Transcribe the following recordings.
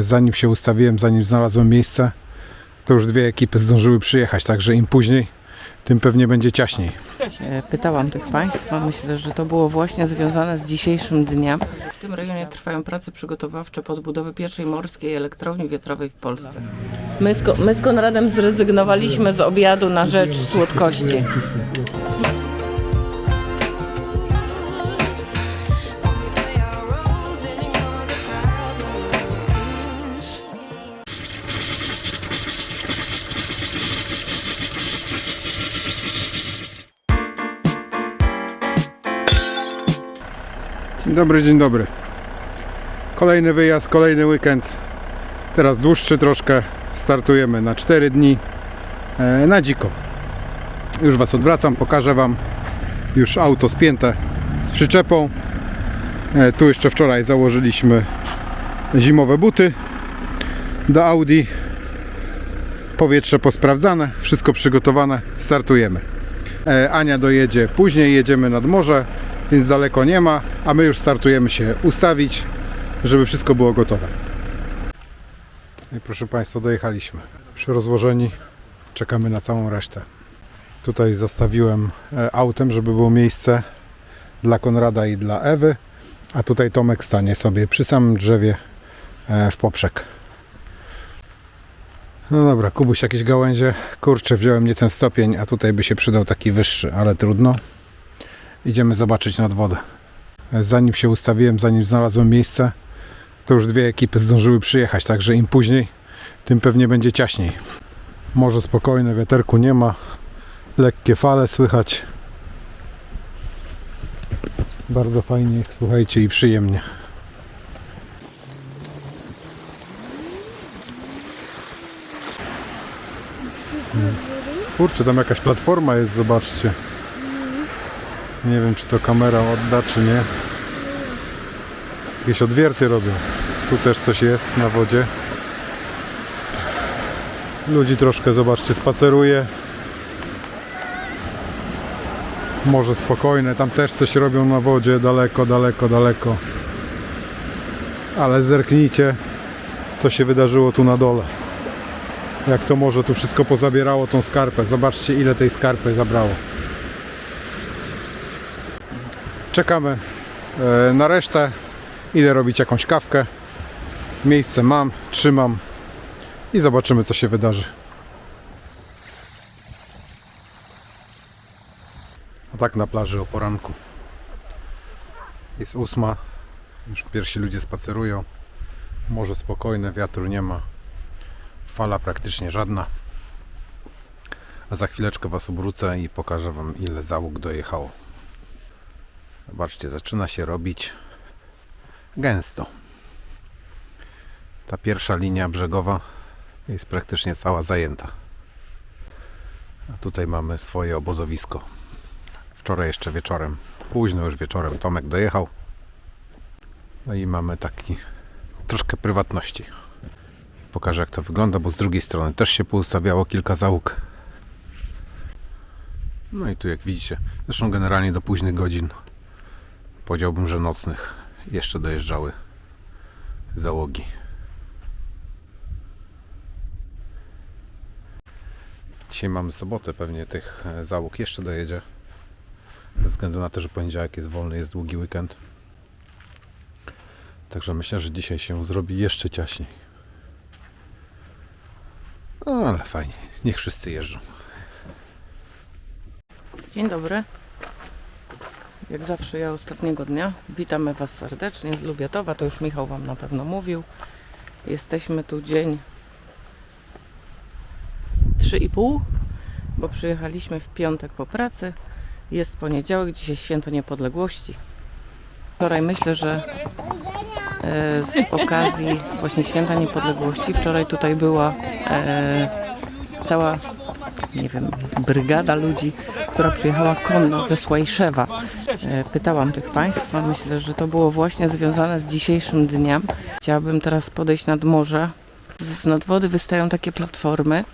Zanim się ustawiłem, zanim znalazłem miejsce, to już dwie ekipy zdążyły przyjechać, także im później, tym pewnie będzie ciaśniej. E, Pytałam tych Państwa, myślę, że to było właśnie związane z dzisiejszym dniem. W tym rejonie trwają prace przygotowawcze podbudowy pierwszej morskiej elektrowni wiatrowej w Polsce. My z, Ko- my z Konradem zrezygnowaliśmy z obiadu na rzecz słodkości. Dzień dobry, dzień dobry. Kolejny wyjazd, kolejny weekend. Teraz dłuższy troszkę. Startujemy na 4 dni e, na dziko. Już Was odwracam, pokażę Wam. Już auto spięte z przyczepą. E, Tu jeszcze wczoraj założyliśmy zimowe buty do Audi. Powietrze posprawdzane, wszystko przygotowane. Startujemy. E, Ania dojedzie później, jedziemy nad morze, więc daleko nie ma, a my już startujemy się ustawić, żeby wszystko było gotowe. No I proszę Państwa, dojechaliśmy. Przy rozłożeni czekamy na całą resztę. Tutaj zastawiłem e, autem, żeby było miejsce dla Konrada i dla Ewy, a tutaj Tomek stanie sobie przy samym drzewie e, w poprzek. No dobra, Kubuś jakieś gałęzie. Kurczę, wziąłem nie ten stopień, a tutaj by się przydał taki wyższy, ale trudno. Idziemy zobaczyć nad wodę. Zanim się ustawiłem, zanim znalazłem miejsce, to już dwie ekipy zdążyły przyjechać, także im później, tym pewnie będzie ciaśniej. Morze spokojne, wiaterku nie ma, lekkie fale słychać. Bardzo fajnie, słuchajcie, i przyjemnie. Kurczę, tam jakaś platforma jest, zobaczcie. Nie wiem, czy to kamera odda, czy nie. Jakieś odwierty robią. Tu też coś jest na wodzie. Ludzi troszkę, zobaczcie, spaceruje. Morze spokojne, tam też coś robią na wodzie, daleko, daleko, daleko. Ale zerknijcie, co się wydarzyło tu na dole. Jak to morze tu wszystko pozabierało tą skarpę. Zobaczcie, ile tej skarpy zabrało. Czekamy e, na resztę. Idę robić jakąś kawkę. Miejsce mam, trzymam i zobaczymy co się wydarzy. A tak na plaży o poranku. Jest ósma. Już pierwsi ludzie spacerują. Morze spokojne, wiatru nie ma. Fala praktycznie żadna. A za chwileczkę Was obrócę i pokażę Wam ile załóg dojechało. Zobaczcie, zaczyna się robić gęsto. Ta pierwsza linia brzegowa jest praktycznie cała zajęta. A tutaj mamy swoje obozowisko. Wczoraj jeszcze wieczorem, późno już wieczorem Tomek dojechał. No i mamy taki troszkę prywatności. Pokażę jak to wygląda, bo z drugiej strony też się poustawiało kilka załóg. No i tu jak widzicie, zresztą generalnie do późnych godzin powiedziałbym, że nocnych jeszcze dojeżdżały załogi. Dzisiaj mamy sobotę, pewnie tych e, załóg jeszcze dojedzie. Ze względu na to, że poniedziałek jest wolny, jest długi weekend. Także myślę, że dzisiaj się zrobi jeszcze ciaśniej. No, ale fajnie, niech wszyscy jeżdżą. Dzień dobry. Jak zawsze ja ostatniego dnia. Witamy Was serdecznie z Lubiatowa. To już Michał Wam na pewno mówił. Jesteśmy tu dzień 3,5, bo przyjechaliśmy w piątek po pracy. Jest poniedziałek, dzisiaj święto niepodległości. Wczoraj myślę, że e, z okazji właśnie święta niepodległości, wczoraj tutaj była e, cała nie wiem, brygada ludzi, która przyjechała konno ze Słajszewa. E, Pytałam tych Państwa, myślę, że to było właśnie związane z dzisiejszym dniem. Chciałabym teraz podejść nad morze. Z nad wody wystają takie platformy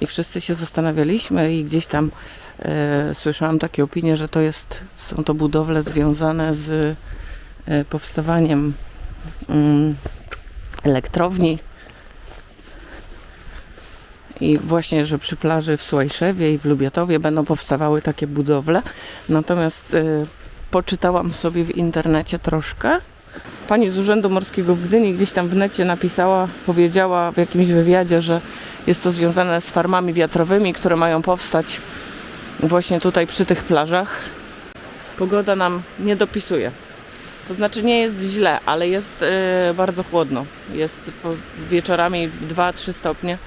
i wszyscy się zastanawialiśmy i gdzieś tam e, słyszałam takie opinie, że to jest, są to budowle związane z e, powstawaniem mm, elektrowni. I właśnie, że przy plaży w Słajszewie i w Lubiatowie będą powstawały takie budowle. Natomiast y, poczytałam sobie w internecie troszkę. Pani z Urzędu Morskiego w Gdyni gdzieś tam w necie napisała, powiedziała w jakimś wywiadzie, że jest to związane z farmami wiatrowymi, które mają powstać właśnie tutaj przy tych plażach. Pogoda nam nie dopisuje. To znaczy nie jest źle, ale jest e, bardzo chłodno. Jest po, wieczorami 2-3 stopnie,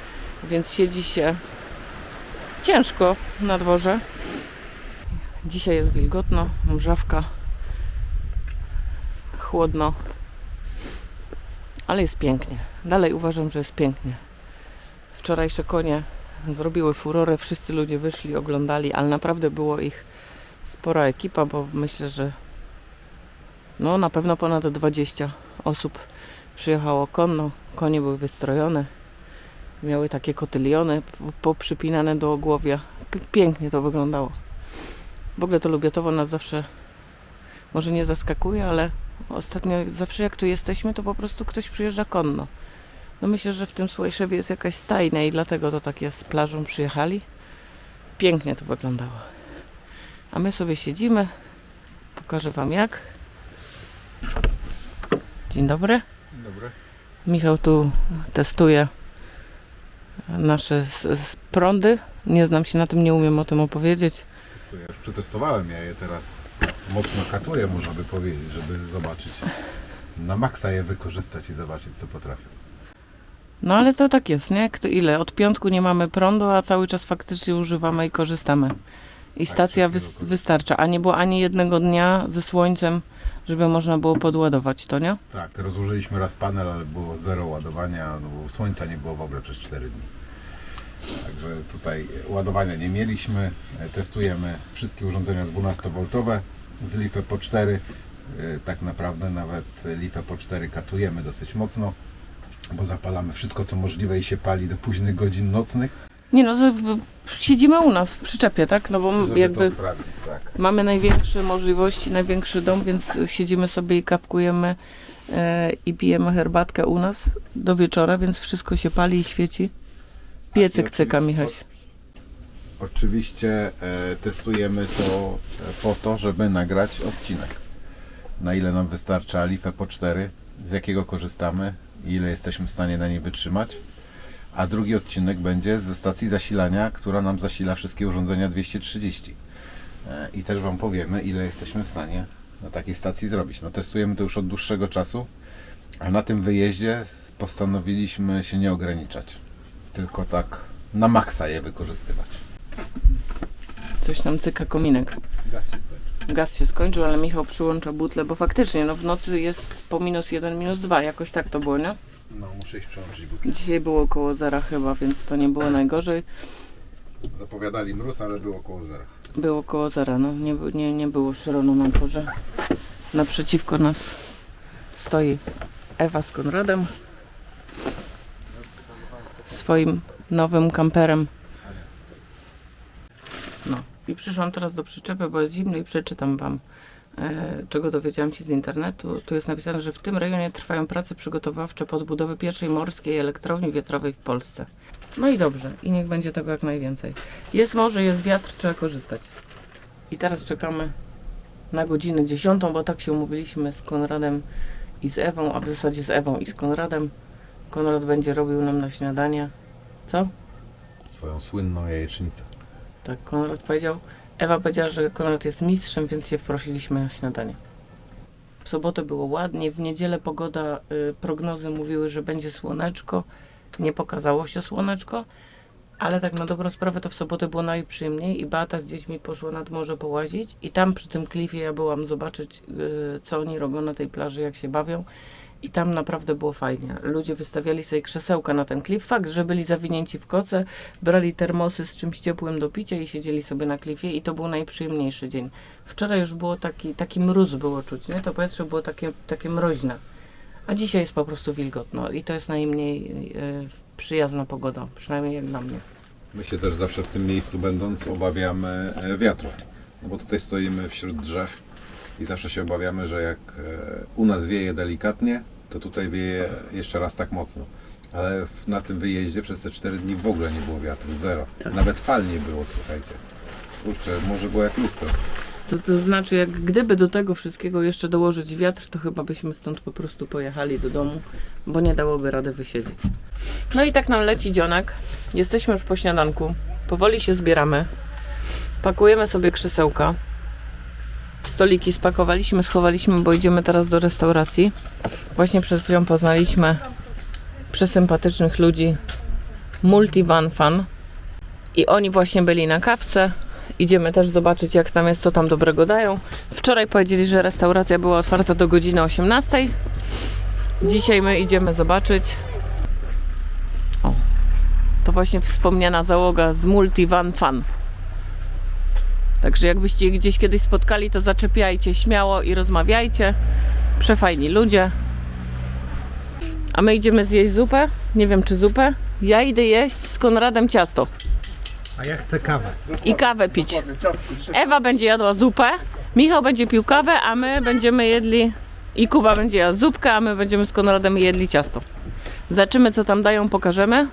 więc siedzi się ciężko na dworze. Dzisiaj jest wilgotno, mrzawka, chłodno, ale jest pięknie. Dalej uważam, że jest pięknie. Wczorajsze konie zrobiły furorę, wszyscy ludzie wyszli, oglądali, ale naprawdę było ich spora ekipa, bo myślę, że no na pewno ponad 20 osób przyjechało konno. Konie były wystrojone. Miały takie kotyliony poprzypinane do ogłowia. Pięknie to wyglądało. W ogóle to Lubiatowo nas zawsze może nie zaskakuje, ale ostatnio zawsze jak tu jesteśmy, to po prostu ktoś przyjeżdża konno. No myślę, że w tym Słajszewie jest jakaś stajnia i dlatego to tak jest. Plażą przyjechali. Pięknie to wyglądało. A my sobie siedzimy. Pokażę Wam jak. Dzień dobry. Dobry. Michał tu testuje nasze s- s- prądy. Nie znam się na tym, nie umiem o tym opowiedzieć. Ja już przetestowałem, ja je teraz mocno katuję, można by powiedzieć, żeby zobaczyć. Na maksa je wykorzystać i zobaczyć, co potrafią. No ale to tak jest, nie? Kto ile? Od piątku nie mamy prądu, a cały czas faktycznie używamy i korzystamy. I stacja coś wys- tylko wystarcza, a nie było ani jednego dnia ze słońcem, żeby można było podładować to, nie? Tak, rozłożyliśmy raz panel, ale było zero ładowania, no bo słońca nie było w ogóle przez 4 dni. Także tutaj ładowania nie mieliśmy. E, Testujemy wszystkie urządzenia 12V z LiFe po 4. E, Tak naprawdę nawet LiFe po 4 katujemy dosyć mocno, bo zapalamy wszystko co możliwe i się pali do późnych godzin nocnych. Nie no, siedzimy u nas w przyczepie, tak? No bo Żeby jakby to sprawdzić, tak. mamy największe możliwości, największy dom, więc siedzimy sobie i kapkujemy e, i pijemy herbatkę u nas do wieczora, więc wszystko się pali i świeci. Piecyk cyka, Michaś. Oczywiście e, testujemy to e, po to, żeby nagrać odcinek. Na ile nam wystarcza Alife po 4, z jakiego korzystamy i ile jesteśmy w stanie na niej wytrzymać. A drugi odcinek będzie ze stacji zasilania, która nam zasila wszystkie urządzenia 230. E, I też Wam powiemy, ile jesteśmy w stanie na takiej stacji zrobić. No testujemy to już od dłuższego czasu, a na tym wyjeździe postanowiliśmy się nie ograniczać. Tylko tak na maksa je wykorzystywać. Coś nam cyka kominek. Gaz się skończy. Gaz się skończył, ale Michał przyłącza butlę, bo faktycznie no w nocy jest po minus jeden, minus dwa, jakoś tak to było, nie? No, muszę iść przełączyć butlę. Dzisiaj było około zera chyba, więc to nie było najgorzej. Zapowiadali mróz, ale było około zera. Było około zera, no nie, nie, nie było szronu na dworze. Naprzeciwko nas stoi Ewa z Konradem. Swoim nowym kamperem. No i przyszłam teraz do przyczepy, bo jest zimno i przeczytam Wam, e, czego dowiedziałam się z internetu. Tu jest napisane, że w tym rejonie trwają prace przygotowawcze podbudowy pierwszej morskiej elektrowni wiatrowej w Polsce. No i dobrze, i niech będzie tego jak najwięcej. Jest morze, jest wiatr, trzeba korzystać. I teraz czekamy na godzinę 10, bo tak się umówiliśmy z Konradem i z Ewą, a w zasadzie z Ewą i z Konradem. Konrad będzie robił nam na śniadanie. Co? Swoją słynną jajecznicę. Tak, Konrad powiedział. Ewa powiedziała, że Konrad jest mistrzem, więc się wprosiliśmy na śniadanie. W sobotę było ładnie, w niedzielę pogoda, y, prognozy mówiły, że będzie słoneczko. Nie pokazało się słoneczko, ale tak na dobrą sprawę to w sobotę było najprzyjemniej i Beata z dziećmi poszła nad morze połazić i tam przy tym klifie ja byłam zobaczyć, y, co oni robią na tej plaży, jak się bawią. I tam naprawdę było fajnie. Ludzie wystawiali sobie krzesełka na ten klif. Fakt, że byli zawinięci w koce, brali termosy z czymś ciepłym do picia i siedzieli sobie na klifie i to był najprzyjemniejszy dzień. Wczoraj już było taki, taki mróz było czuć, nie? To powietrze było takie, takie mroźne. A dzisiaj jest po prostu wilgotno i to jest najmniej e, przyjazna pogoda, przynajmniej jak dla mnie. My się też zawsze w tym miejscu będąc obawiamy e, wiatrów. No bo tutaj stoimy wśród drzew i zawsze się obawiamy, że jak e, u nas wieje delikatnie, to tutaj wieje jeszcze raz tak mocno. Ale na tym wyjeździe przez te 4 dni w ogóle nie było wiatru, zero. Nawet fal nie było, słuchajcie. Kurczę, może było jak lustro. To, to znaczy, jak gdyby do tego wszystkiego jeszcze dołożyć wiatr, to chyba byśmy stąd po prostu pojechali do domu, bo nie dałoby rady wysiedzieć. No i tak nam leci dzionek. Jesteśmy już po śniadanku. Powoli się zbieramy. Pakujemy sobie krzesełka. Stoliki spakowaliśmy, schowaliśmy, bo idziemy teraz do restauracji. Właśnie przed chwilą poznaliśmy przesympatycznych ludzi Multivan Fan. I oni właśnie byli na kawce. Idziemy też zobaczyć, jak tam jest, co tam dobrego dają. Wczoraj powiedzieli, że restauracja była otwarta do godziny 18. Dzisiaj my idziemy zobaczyć. O, to właśnie wspomniana załoga z Multivan Fan. Także jakbyście ich gdzieś kiedyś spotkali, to zaczepiajcie śmiało i rozmawiajcie. Przefajni ludzie. A my idziemy zjeść zupę. Nie wiem, czy zupę. Ja idę jeść z Konradem ciasto A ja chcę kawę. i kawę pić. Ewa będzie jadła zupę, Michał będzie pił kawę, a my będziemy jedli i Kuba będzie jadł zupkę, a my będziemy z Konradem jedli ciasto. Zobaczymy co tam dają, pokażemy.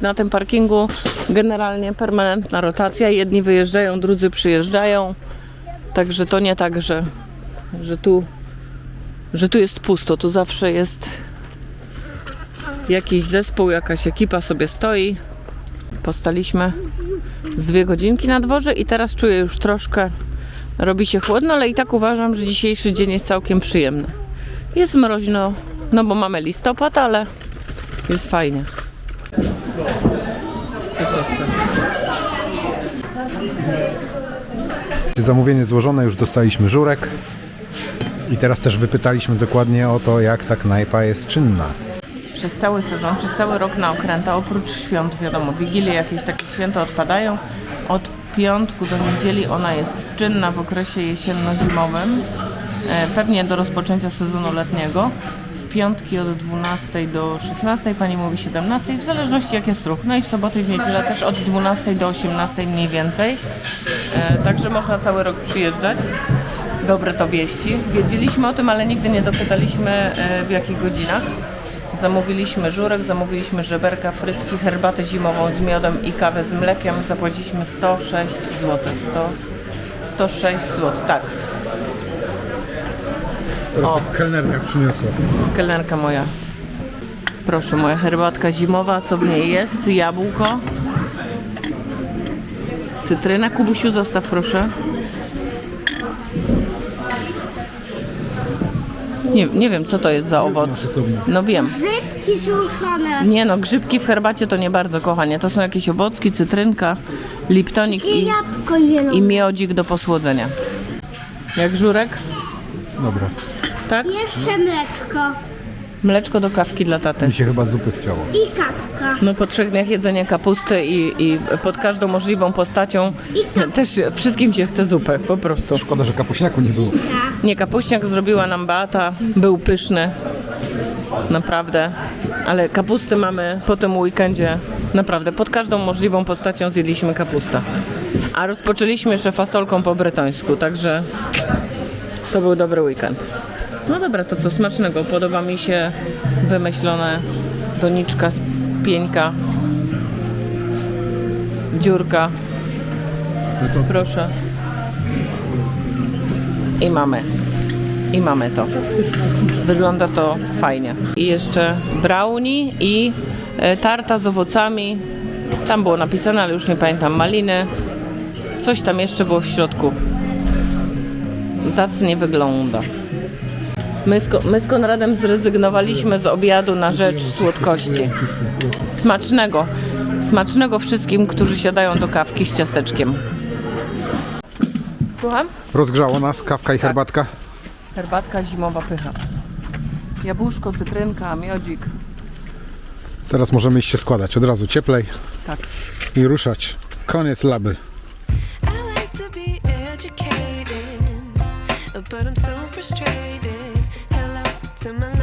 Na tym parkingu generalnie permanentna rotacja. Jedni wyjeżdżają, drudzy przyjeżdżają. Także to nie tak, że, że tu że tu jest pusto. Tu zawsze jest jakiś zespół, jakaś ekipa sobie stoi. Postaliśmy z dwie godzinki na dworze i teraz czuję już troszkę, robi się chłodno, ale i tak uważam, że dzisiejszy dzień jest całkiem przyjemny. Jest mroźno, no bo mamy listopad, ale jest fajnie. Zamówienie złożone, już dostaliśmy żurek. I teraz też wypytaliśmy dokładnie o to, jak ta knajpa jest czynna. Przez cały sezon, przez cały rok na okręta, oprócz świąt, wiadomo, wigilie, jakieś takie święta odpadają. Od piątku do niedzieli ona jest czynna w okresie jesienno-zimowym, e, pewnie do rozpoczęcia sezonu letniego. Piątki od 12 do 16, pani mówi 17, w zależności jak jest ruch. No i w soboty i w niedzielę też od 12 do 18 mniej więcej. E, Także można cały rok przyjeżdżać. Dobre to wieści. Wiedzieliśmy o tym, ale nigdy nie dopytaliśmy e, w jakich godzinach. Zamówiliśmy żurek, zamówiliśmy żeberka, frytki, herbatę zimową z miodem i kawę z mlekiem. Zapłaciliśmy 106 zł. 100, 106 zł, tak. O. Kelnerka przyniosła. Kelnerka moja. Proszę, moja herbatka zimowa. Co w niej jest? Jabłko. Cytryna. Kubusiu, zostaw proszę. Nie, nie wiem, co to jest za owoc. No wiem. Rybki suszone Nie no, grzybki w herbacie to nie bardzo, kochanie. To są jakieś owocki, cytrynka, liptonik i i, jabłko zielone. i miodzik do posłodzenia. Jak żurek? Dobra. Tak? Jeszcze mleczko Mleczko do kawki dla taty. Mi się chyba zupy chciało. i kawka. No po trzech dniach jedzenia kapusty i, i pod każdą możliwą postacią też wszystkim się chce zupę, po prostu. Szkoda, że kapuśniaku nie było. Nie, kapuśniak zrobiła nam Beata, był pyszny, naprawdę, ale kapusty mamy po tym weekendzie, naprawdę, pod każdą możliwą postacią zjedliśmy kapustę. A rozpoczęliśmy jeszcze fasolką po bretońsku, także to był dobry weekend. No dobra, to co smacznego, podoba mi się wymyślone doniczka z pieńka, dziurka, proszę. I mamy. I mamy to. Wygląda to fajnie. I jeszcze brownie i e, tarta z owocami. Tam było napisane, ale już nie pamiętam, maliny. Coś tam jeszcze było w środku. Zacnie wygląda. My z, my z Konradem zrezygnowaliśmy z obiadu na rzecz słodkości. Smacznego. Smacznego wszystkim, którzy siadają do kawki z ciasteczkiem. Słucham? Rozgrzało nas kawka i herbatka. Herbatka zimowa pycha. Jabłuszko, cytrynka, miodzik. Teraz możemy iść się składać. Od razu cieplej Tak. i ruszać. Koniec laby. I like to be educated, but I'm so frustrated. some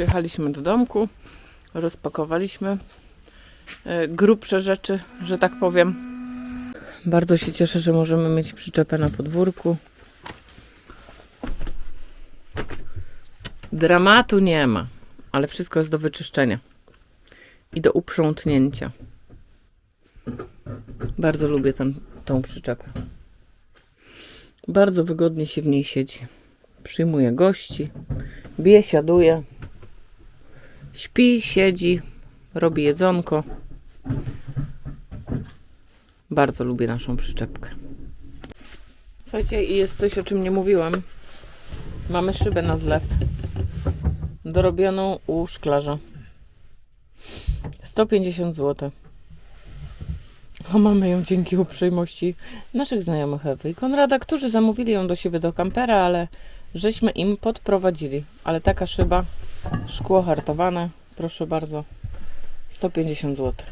Przyjechaliśmy do domku, rozpakowaliśmy e, grubsze rzeczy, że tak powiem. Bardzo się cieszę, że możemy mieć przyczepę na podwórku. Dramatu nie ma, ale wszystko jest do wyczyszczenia i do uprzątnięcia. Bardzo lubię ten, tą przyczepę. Bardzo wygodnie się w niej siedzi. Przyjmuje gości, biesiaduje, śpi, siedzi, robi jedzonko. Bardzo lubię naszą przyczepkę. Słuchajcie, i jest coś, o czym nie mówiłam. Mamy szybę na zlew. Dorobioną u szklarza. 150 zł. A mamy ją dzięki uprzejmości naszych znajomych Ewy i Konrada, którzy zamówili ją do siebie do kampera, ale żeśmy im podprowadzili. Ale taka szyba, szkło hartowane, proszę bardzo, 150 zł.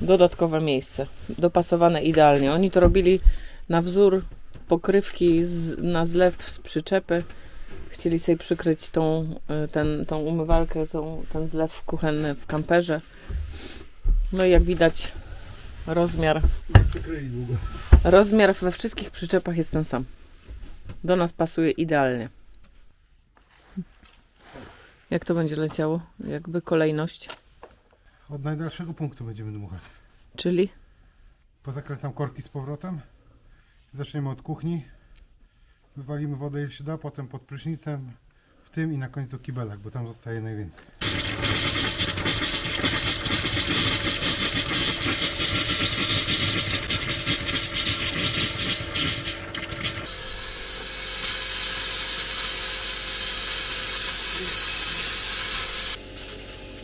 Dodatkowe miejsce, dopasowane idealnie. Oni to robili na wzór pokrywki z, na zlew z przyczepy. Chcieli sobie przykryć tą, y, ten, tą umywalkę, tą, ten zlew kuchenny w kamperze. No i jak widać, rozmiar Rozmiar we wszystkich przyczepach jest ten sam. Do nas pasuje idealnie. Jak to będzie leciało? Jakby kolejność, Od najdalszego punktu będziemy dmuchać. czyli Pozakręcam korki z powrotem. Zaczniemy od kuchni. Wywalimy wodę ile się da, potem pod prysznicem, w tym i na końcu kibelek, bo tam zostaje najwięcej.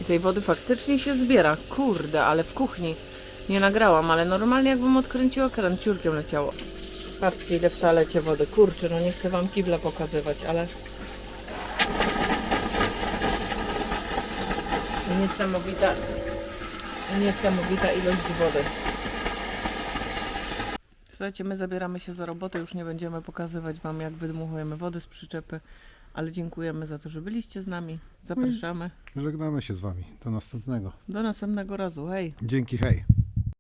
I tej wody faktycznie się zbiera. Kurde, ale w kuchni nie nagrałam, ale normalnie jakbym odkręciła kran, ciurkiem leciało. Patrzcie ile w toalecie wody. Kurczę, no nie chcę wam kibla pokazywać, ale... Niesamowita, niesamowita ilość wody. Słuchajcie, my zabieramy się za robotę, już nie będziemy pokazywać wam jak wydmuchujemy wodę z przyczepy, ale dziękujemy za to, że byliście z nami. Zapraszamy. Żegnamy się z Wami. Do następnego. Do następnego razu. Hej! Dzięki, hej.